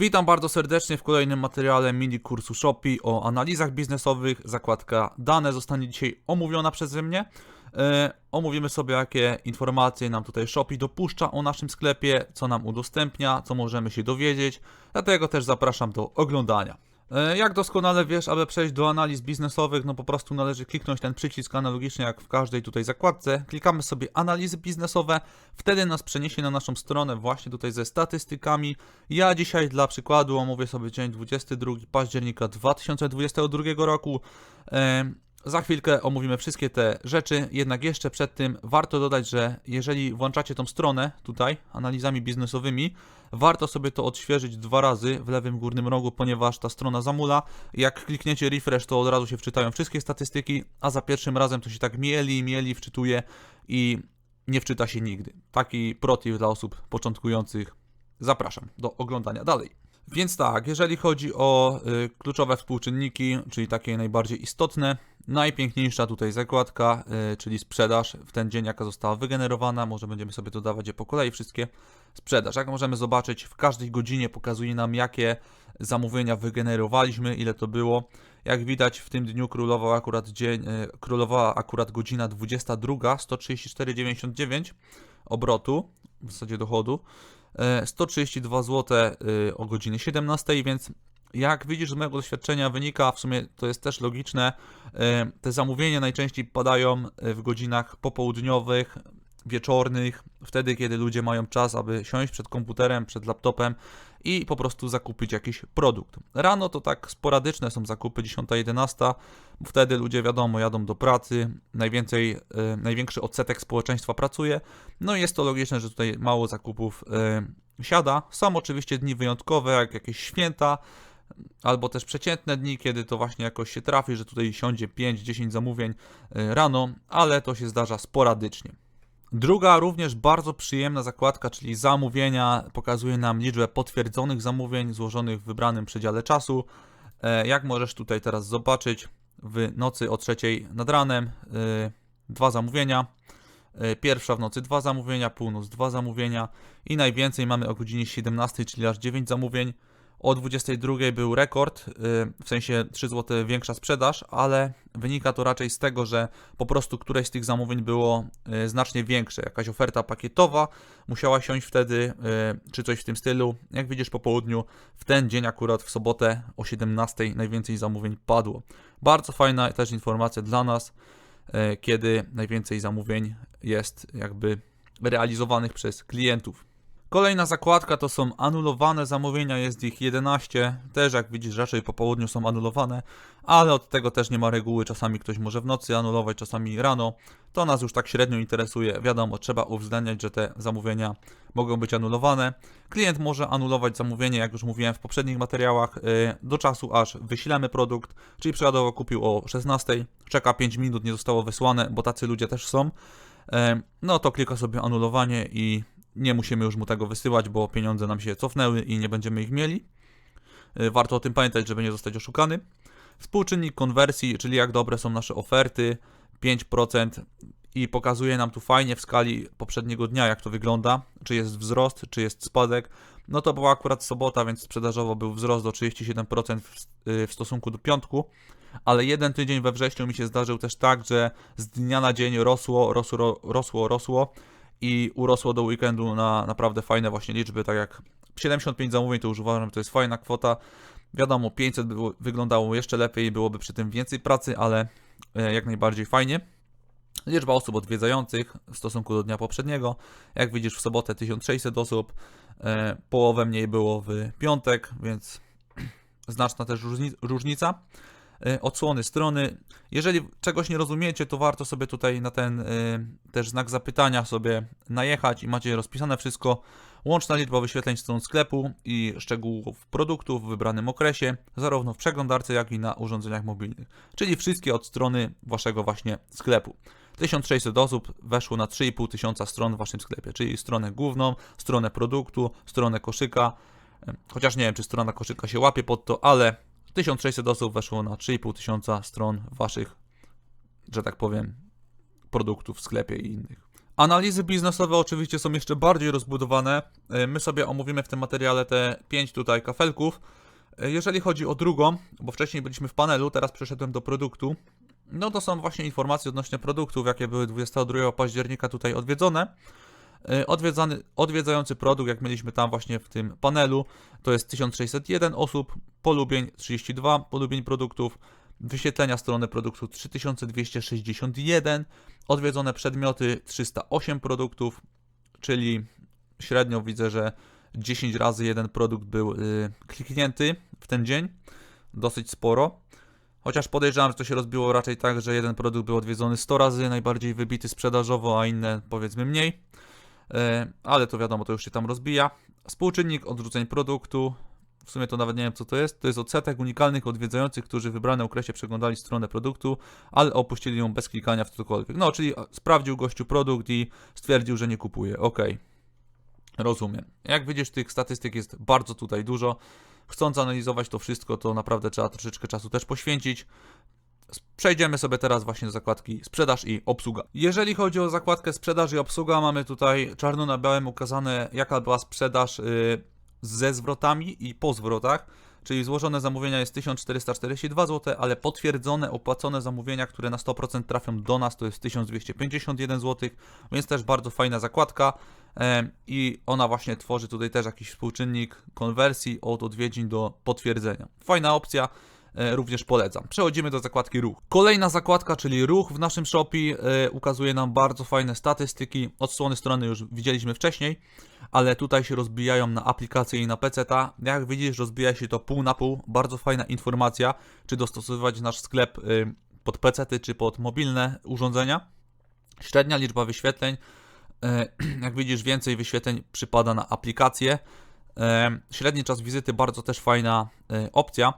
Witam bardzo serdecznie w kolejnym materiale mini kursu Shopee o analizach biznesowych. Zakładka dane zostanie dzisiaj omówiona przeze mnie. E, omówimy sobie, jakie informacje nam tutaj Shopee dopuszcza o naszym sklepie, co nam udostępnia, co możemy się dowiedzieć. Dlatego też zapraszam do oglądania. E, Jak doskonale wiesz, aby przejść do analiz biznesowych, no po prostu należy kliknąć ten przycisk analogicznie jak w każdej tutaj zakładce. Klikamy sobie analizy biznesowe, wtedy nas przeniesie na naszą stronę właśnie tutaj ze statystykami. Ja dzisiaj dla przykładu omówię sobie dzień 22 października 2022 roku. Za chwilkę omówimy wszystkie te rzeczy, jednak jeszcze przed tym warto dodać, że jeżeli włączacie tą stronę tutaj, analizami biznesowymi, warto sobie to odświeżyć dwa razy w lewym górnym rogu, ponieważ ta strona zamula. Jak klikniecie refresh, to od razu się wczytają wszystkie statystyki, a za pierwszym razem to się tak mieli, mieli, wczytuje i nie wczyta się nigdy. Taki protip dla osób początkujących. Zapraszam do oglądania dalej. Więc tak, jeżeli chodzi o y, kluczowe współczynniki, czyli takie najbardziej istotne, najpiękniejsza tutaj zakładka, y, czyli sprzedaż w ten dzień, jaka została wygenerowana, może będziemy sobie dodawać je po kolei wszystkie. Sprzedaż, jak możemy zobaczyć, w każdej godzinie pokazuje nam, jakie zamówienia wygenerowaliśmy, ile to było. Jak widać, w tym dniu królował akurat dzień, y, królowała akurat godzina 22, 134,99 obrotu, w zasadzie dochodu. E, 132 zł y, o godzinie 17, więc jak widzisz z mojego doświadczenia wynika, w sumie to jest też logiczne, e, te zamówienia najczęściej padają e, w godzinach popołudniowych, wieczornych, wtedy kiedy ludzie mają czas, aby siąść przed komputerem, przed laptopem i po prostu zakupić jakiś produkt. Rano to tak sporadyczne są zakupy 10-11, wtedy ludzie wiadomo jadą do pracy, najwięcej, e, największy odsetek społeczeństwa pracuje, no i jest to logiczne, że tutaj mało zakupów e, siada. Są oczywiście dni wyjątkowe, jak jakieś święta, albo też przeciętne dni, kiedy to właśnie jakoś się trafi, że tutaj siądzie 5-10 zamówień e, rano, ale to się zdarza sporadycznie. Druga również bardzo przyjemna zakładka, czyli zamówienia, pokazuje nam liczbę potwierdzonych zamówień złożonych w wybranym przedziale czasu. E, Jak możesz tutaj teraz zobaczyć, w nocy o trzeciej nad ranem e, dwa zamówienia. E, Pierwsza w nocy dwa zamówienia, północ dwa zamówienia i najwięcej mamy o godzinie 17, czyli aż 9 zamówień. O 22 był rekord, y, w sensie 3 zł większa sprzedaż, ale wynika to raczej z tego, że po prostu któreś z tych zamówień było y, znacznie większe. Jakaś oferta pakietowa musiała siąść wtedy, y, czy coś w tym stylu. Jak widzisz po południu, w ten dzień akurat w sobotę o 17 najwięcej zamówień padło. Bardzo fajna też informacja dla nas, kiedy najwięcej zamówień jest jakby realizowanych przez klientów. Kolejna zakładka to są anulowane zamówienia, jest ich 11. Też jak widzisz, raczej po południu są anulowane, ale od tego też nie ma reguły. Czasami ktoś może w nocy anulować, czasami rano. To nas już tak średnio interesuje. Wiadomo, trzeba uwzględniać, że te zamówienia mogą być anulowane. Klient może anulować zamówienie, jak już mówiłem w poprzednich materiałach, yy, do czasu aż wyślemy produkt, czyli przykładowo kupił o 16, czeka 5 minut, nie zostało wysłane, bo tacy ludzie też są. Yy, No to klika sobie anulowanie i nie musimy już mu tego wysyłać, bo pieniądze nam się cofnęły i nie będziemy ich mieli. Y, Warto o tym pamiętać, żeby nie zostać oszukany. Współczynnik konwersji, czyli jak dobre są nasze oferty, 5% i pokazuje nam tu fajnie w skali poprzedniego dnia, jak to wygląda, czy jest wzrost, czy jest spadek. No to była akurat sobota, więc sprzedażowo był wzrost do 37% w, y, w stosunku do piątku, ale jeden tydzień we wrześniu mi się zdarzył też tak, że z dnia na dzień rosło, rosło, rosło, rosło i urosło do weekendu na naprawdę fajne właśnie liczby, tak jak 75 zamówień to już uważam, że to jest fajna kwota. Wiadomo, 500 było, wyglądało jeszcze lepiej, byłoby przy tym więcej pracy, ale e, jak najbardziej fajnie. Liczba osób odwiedzających w stosunku do dnia poprzedniego. Jak widzisz, w sobotę 1600 osób, e, połowę mniej było w piątek, więc znaczna też różni- różnica. E, Odsłony strony. Jeżeli czegoś nie rozumiecie, to warto sobie tutaj na ten e, też znak zapytania sobie najechać i macie rozpisane wszystko. Łączna liczba wyświetleń stron sklepu i szczegółów produktów w wybranym okresie, zarówno w przeglądarce, jak i na urządzeniach mobilnych. Czyli wszystkie od strony waszego właśnie sklepu. 1600 osób weszło na 3,5 tysiąca stron w waszym sklepie, czyli stronę główną, stronę produktu, stronę koszyka. E, Chociaż nie wiem, czy strona koszyka się łapie pod to, ale 1600 osób weszło na 3,5 tysiąca stron waszych, że tak powiem, produktów w sklepie i innych. Analizy biznesowe oczywiście są jeszcze bardziej rozbudowane. E, My sobie omówimy w tym materiale te 5 tutaj kafelków. E, Jeżeli chodzi o drugą, bo wcześniej byliśmy w panelu, teraz przeszedłem do produktu. No to są właśnie informacje odnośnie produktów, jakie były 22 października tutaj odwiedzone. E, Odwiedzany, odwiedzający produkt, jak mieliśmy tam właśnie w tym panelu, to jest 1601 osób, polubień 32 polubień produktów, wyświetlenia strony produktu 3261, odwiedzone przedmioty 308 produktów, czyli średnio widzę, że 10 razy jeden produkt był y, kliknięty w ten dzień, dosyć sporo. Chociaż podejrzewam, że to się rozbiło raczej tak, że jeden produkt był odwiedzony 100 razy, najbardziej wybity sprzedażowo, a inne powiedzmy mniej. E, ale to wiadomo, to już się tam rozbija. Współczynnik odrzuceń produktu. W sumie to nawet nie wiem co to jest. To jest odsetek unikalnych odwiedzających, którzy w wybranym okresie przeglądali stronę produktu, ale opuścili ją bez klikania w cokolwiek. No, czyli sprawdził gościu produkt i stwierdził, że nie kupuje. Okej. Rozumiem. Jak widzisz, tych statystyk jest bardzo tutaj dużo. Chcąc analizować to wszystko, to naprawdę trzeba troszeczkę czasu też poświęcić. Przejdziemy sobie teraz właśnie do zakładki sprzedaż i obsługa. Jeżeli chodzi o zakładkę sprzedaż i obsługa, mamy tutaj czarno na białym ukazane jaka była sprzedaż yy, ze zwrotami i po zwrotach. Czyli złożone zamówienia jest 1442 zł, ale potwierdzone, opłacone zamówienia, które na 100% trafią do nas, to jest 1251 zł, więc też bardzo fajna zakładka. Em, I ona właśnie tworzy tutaj też jakiś współczynnik konwersji od odwiedzin do potwierdzenia. Fajna opcja, e, również polecam. Przechodzimy do zakładki ruch. Kolejna zakładka, czyli ruch w naszym Shopee e, ukazuje nam bardzo fajne statystyki. Odsłony strony już widzieliśmy wcześniej, ale tutaj się rozbijają na aplikację i na PC. -ta. Jak widzisz, rozbija się to pół na pół. Bardzo fajna informacja, czy dostosowywać nasz sklep e, pod PC czy pod mobilne urządzenia. Średnia liczba wyświetleń E, jak widzisz, więcej wyświetleń przypada na aplikację. E, Średni czas wizyty bardzo też fajna e, opcja.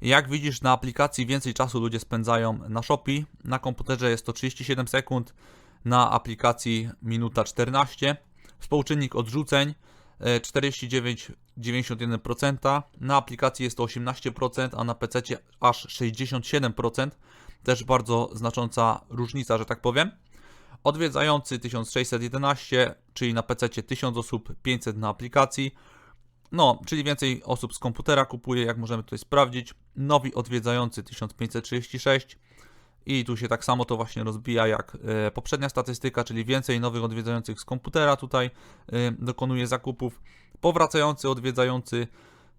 Jak widzisz, na aplikacji więcej czasu ludzie spędzają na Shopee. Na komputerze jest to 37 sekund, na aplikacji minuta 14. Współczynnik odrzuceń e, 49,91%. Na aplikacji jest to 18%, a na PC aż 67%. Też bardzo znacząca różnica, że tak powiem. Odwiedzający 1611, czyli na PC 1000 osób, 500 na aplikacji. No, czyli więcej osób z komputera kupuje, jak możemy tutaj sprawdzić. Nowi odwiedzający 1536 i tu się tak samo to właśnie rozbija jak e, poprzednia statystyka, czyli więcej nowych odwiedzających z komputera tutaj e, dokonuje zakupów. Powracający odwiedzający,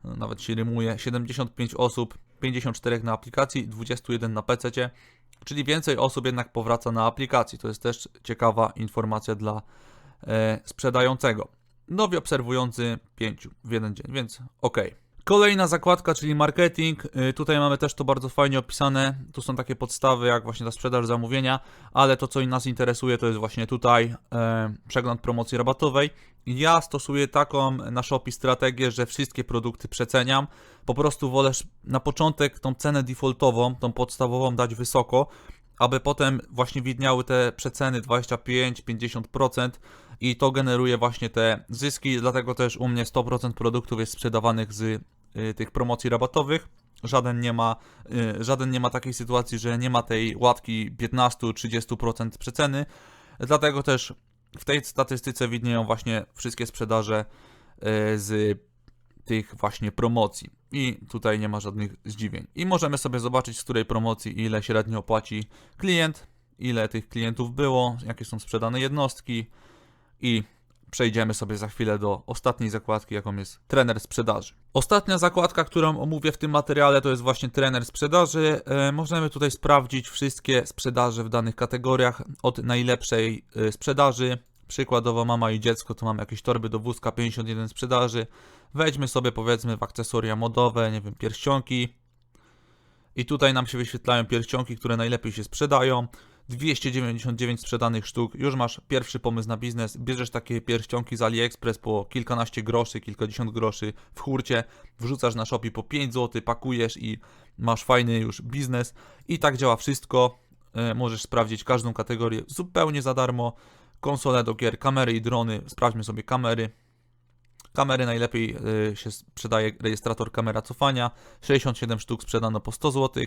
no, nawet się rymuje, 75 osób, 54 na aplikacji, 21 na PC, czyli więcej osób jednak powraca na aplikacji. To jest też ciekawa informacja dla e, sprzedającego. Nowi obserwujący 5 w jeden dzień, więc ok. Kolejna zakładka, czyli marketing. Y, Tutaj mamy też to bardzo fajnie opisane. Tu są takie podstawy, jak właśnie ta sprzedaż zamówienia, ale to, co nas interesuje, to jest właśnie tutaj e, przegląd promocji rabatowej. Ja stosuję taką na Shopee strategię, że wszystkie produkty przeceniam. Po prostu wolę na początek tą cenę defaultową, tą podstawową dać wysoko, aby potem właśnie widniały te przeceny 25-50% i to generuje właśnie te zyski, dlatego też u mnie 100% produktów jest sprzedawanych z y, tych promocji rabatowych. Żaden nie ma, y, żaden nie ma takiej sytuacji, że nie ma tej łatki 15-30% przeceny. Dlatego też w tej statystyce widnieją właśnie wszystkie sprzedaże y, z tych właśnie promocji. I tutaj nie ma żadnych zdziwień. I możemy sobie zobaczyć, z której promocji ile średnio płaci klient, ile tych klientów było, jakie są sprzedane jednostki i przejdziemy sobie za chwilę do ostatniej zakładki, jaką jest trener sprzedaży. Ostatnia zakładka, którą omówię w tym materiale, to jest właśnie trener sprzedaży. E, możemy tutaj sprawdzić wszystkie sprzedaże w danych kategoriach od najlepszej e, sprzedaży. Przykładowo mama i dziecko, to mamy jakieś torby do wózka, 51 sprzedaży. Wejdźmy sobie powiedzmy w akcesoria modowe, nie wiem, pierścionki. I tutaj nam się wyświetlają pierścionki, które najlepiej się sprzedają. 299 sprzedanych sztuk, już masz pierwszy pomysł na biznes, bierzesz takie pierścionki z AliExpress po kilkanaście groszy, kilkadziesiąt groszy w hurcie, wrzucasz na Shopee po 5 zł, pakujesz i masz fajny już biznes. I tak działa wszystko. E, Możesz sprawdzić każdą kategorię zupełnie za darmo. Konsole do gier, kamery i drony. Sprawdźmy sobie kamery. Kamery najlepiej y, się sprzedaje rejestrator kamera cofania. 67 sztuk sprzedano po 100 zł.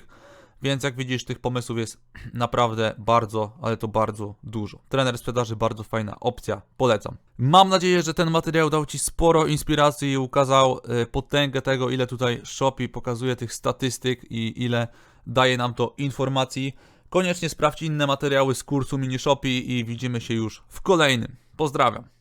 Więc jak widzisz, tych pomysłów jest naprawdę bardzo, ale to bardzo dużo. Trener sprzedaży, bardzo fajna opcja, polecam. Mam nadzieję, że ten materiał dał Ci sporo inspiracji i ukazał y, potęgę tego, ile tutaj Shopee pokazuje tych statystyk i ile daje nam to informacji. Koniecznie sprawdź inne materiały z kursu Mini Shopee i widzimy się już w kolejnym. Pozdrawiam.